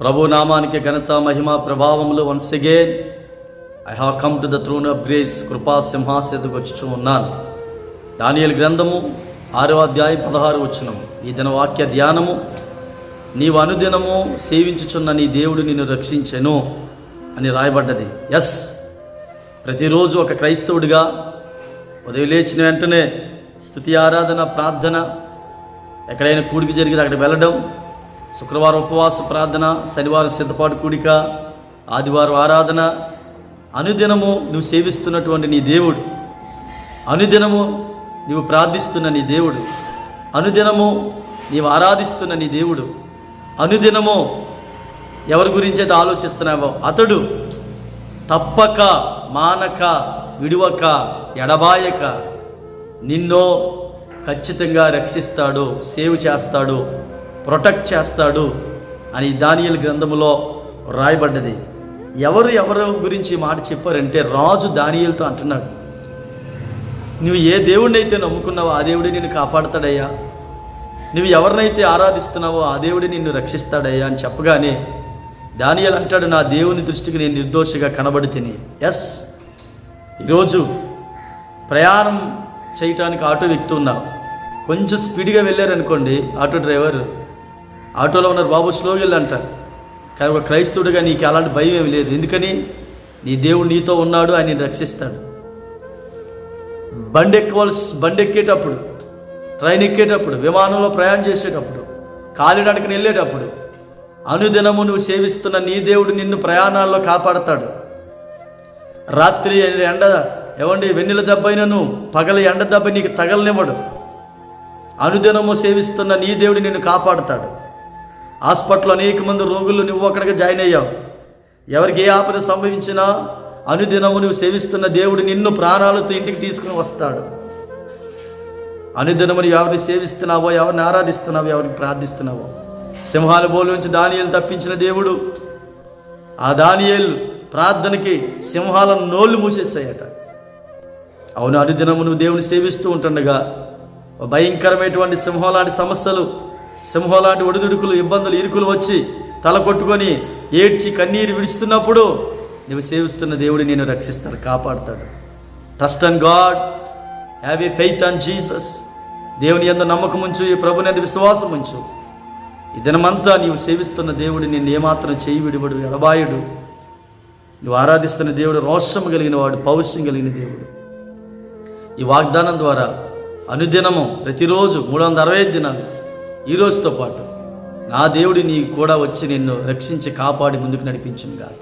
ప్రభు నామానికి ఘనత మహిమ ప్రభావములు once again I have come to the throne of grace కృపా సింహాసెద్దుకు వచ్చి ఉన్నాను. దానియల్ గ్రంథము ఆరవ అధ్యాయం పదహారు వచనం. ఈ దిన వాక్య ధ్యానము నీవు అనుదినము సేవించుచున్న నీ దేవుడు నిన్ను రక్షించెను అని రాయబడ్డది. ఎస్ ప్రతిరోజు ఒక క్రైస్తవుడిగా ఉదయం లేచిన వెంటనే స్థుతి ఆరాధన ప్రార్థన ఎక్కడైనా కూడికి జరిగితే అక్కడ వెళ్ళడం శుక్రవారం ఉపవాస ప్రార్థన శనివారం సిద్ధపాటు కూడిక ఆదివారం ఆరాధన. అనుదినము నువ్వు సేవిస్తున్నటువంటి నీ దేవుడు. అనుదినము నీవు ప్రార్థిస్తున్న నీ దేవుడు. అనుదినము నీవు ఆరాధిస్తున్న నీ దేవుడు. అనుదినము ఎవరి గురించి అయితే ఆలోచిస్తున్నావో అతడు తప్పక మానక విడువక ఎడబాయక నిన్నో ఖచ్చితంగా రక్షిస్తాడు సేవ్ చేస్తాడు ప్రొటెక్ట్ చేస్తాడు అని దానియల్ గ్రంథములో రాయబడ్డది. ఎవరు ఎవరు గురించి మాట చెప్పారంటే రాజు దానియలతో అంటున్నాడు. నువ్వు ఏ దేవుడినైతే నమ్ముకున్నావో ఆ దేవుడే నిన్ను కాపాడతాడయ్యా. నువ్వు ఎవరినైతే ఆరాధిస్తున్నావో ఆ దేవుడే నిన్ను రక్షిస్తాడయ్యా అని చెప్పగానే దానియల్ అంటాడు నా దేవుని దృష్టికి నేను నిర్దోషిగా కనబడి తిని ఎస్ ఈరోజు ప్రయాణం చేయటానికి ఆటో ఎక్కుతున్నావు కొంచెం స్పీడ్గా వెళ్ళారనుకోండి ఆటో డ్రైవర్ ఆటోలో ఉన్నారు బాబు స్లోగా అంటారు. కానీ ఒక క్రైస్తవుడిగా నీకు అలాంటి భయం ఏమి లేదు. ఎందుకని? నీ దేవుడు నీతో ఉన్నాడు ఆయన రక్షిస్తాడు. బండి ఎక్కవలసి బండి ఎక్కేటప్పుడు ట్రైన్ ఎక్కేటప్పుడు విమానంలో ప్రయాణం చేసేటప్పుడు కాలినడకని వెళ్ళేటప్పుడు అనుదినము నువ్వు సేవిస్తున్న నీ దేవుడు నిన్ను ప్రయాణాల్లో కాపాడతాడు. రాత్రి ఎండ ఏమండి వెన్నెల దెబ్బైనను పగల ఎండ దెబ్బ నీకు తగలనివ్వడు. అనుదినము సేవిస్తున్న నీ దేవుడు నిన్ను కాపాడతాడు. హాస్పిటల్లో అనేక మంది రోగులు నువ్వు అక్కడికి జాయిన్ అయ్యావు. ఎవరికి ఏ ఆపద సంభవించినా అనుదినము నువ్వు సేవిస్తున్న దేవుడు నిన్ను ప్రాణాలతో ఇంటికి తీసుకుని వస్తాడు. అనుదినము నువ్వు ఎవరిని సేవిస్తున్నావో ఎవరిని ఆరాధిస్తున్నావో ఎవరికి ప్రార్థిస్తున్నావో. సింహాల బోలు నుంచి దానియలు తప్పించిన దేవుడు ఆ దానియలు ప్రార్థనకి సింహాల నోళ్ళు మూసేస్తాయట అవును అనుదినము నువ్వు దేవుని సేవిస్తూ ఉంటుండగా భయంకరమైనటువంటి సింహం లాంటి సమస్యలు సింహం లాంటి ఒడిదుడుకులు ఇబ్బందులు ఇరుకులు వచ్చి తల కొట్టుకొని ఏడ్చి కన్నీరు విడుస్తున్నప్పుడు నువ్వు సేవిస్తున్న దేవుడు నేను రక్షిస్తాడు కాపాడుతాడు. Trust and God have a faith and Jesus దేవుని ఎంత నమ్మకం ఉంచు ఈ ప్రభుని ఎంత విశ్వాసం ఉంచు. ఈ దినమంతా నీవు సేవిస్తున్న దేవుడు నిన్ను ఏమాత్రం చేయి విడివడు ఎడబాయుడు. నువ్వు ఆరాధిస్తున్న దేవుడు రోషం కలిగిన వాడు పౌరుషం కలిగిన దేవుడు. ఈ వాగ్దానం ద్వారా అనుదినము ప్రతిరోజు మూడు వందల అరవై ఐదు దినాలు ఈ రోజుతో పాటు నా దేవుడి నీ కూడా వచ్చి నిన్ను రక్షించి కాపాడి ముందుకు నడిపించింది కాదు